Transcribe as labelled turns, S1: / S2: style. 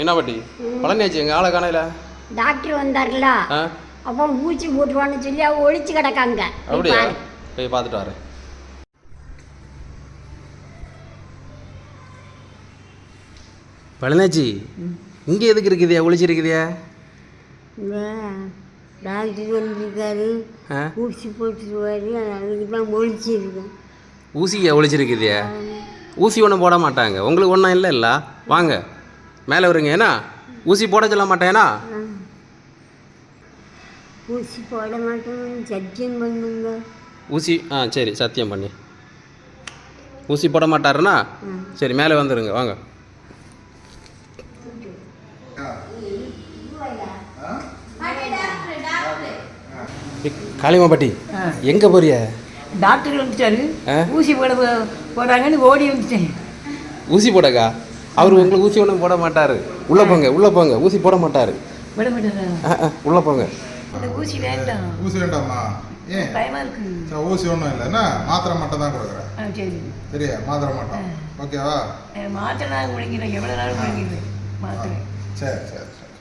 S1: என்ன பாட்டி? பழனியாச்சு எங்கள் ஆளை காணையில
S2: டாக்டர் வந்தார்ல. அப்போ ஊசி போட்டுருவான்னு சொல்லி அவ ஒழிச்சு கிடக்காங்க.
S1: அப்படியா. போய் பார்த்துட்டு வரேன். பழனியாச்சி இங்கே எதுக்கு இருக்குதியா? ஒளிச்சிருக்குதியா
S3: இந்த டாக்டர் வந்திருக்காரு. ஊசி போட்டுருவாரு. அதுக்கு தான் ஒழிச்சிருக்கேன்
S1: ஊசியா ஒளிச்சிருக்குதியா ஊசி ஒன்றும் போட மாட்டாங்க. உங்களுக்கு ஒன்றும் இல்லை இல்லை வாங்க. மேலே வருங்க ஏன்னா? ஊசி போட சொல்ல மாட்டேனா
S3: ஊசி போட மாட்டேன்னு சத்தியம் பண்ணுங்க.
S1: ஊசி ஆ சரி சத்தியம் பண்ணி. ஊசி போட மாட்டாருன்னா? சரி மேலே வந்துருங்க வாங்க. காளிமாப்பட்டி எங்கே போறிய?
S4: டாக்டர் வந்துட்டாரு.
S1: ஆ?
S4: ஊசி போட போ- போறாங்கன்னு ஓடி வந்துட்டேன்.
S1: ஊசி போடக்கா? அவர் உங்களுக்கு ஊசி ஒன்றும் போட மாட்டார். உள்ளே போங்க உள்ளே போங்க. ஊசி போட மாட்டார். உள்ளே போங்க.
S4: ஊசி வேண்டாம்.
S5: ஊசி வேண்டாமா? ஏன்?
S4: பயமா இருக்கு.
S5: சரி, ஊசி ஒன்றும் இல்லை. என்ன? மாத்திரை மட்டும் தான் கொடுக்குறேன். சரியா? மாத்திரை மட்டும். ஓகேவா?
S4: மாத்திரை நாள் முடிக்கிறேன் எவ்வளோ நாள் முடிக்கிறேன் மாத்திரை.
S5: சரி சரி சரி.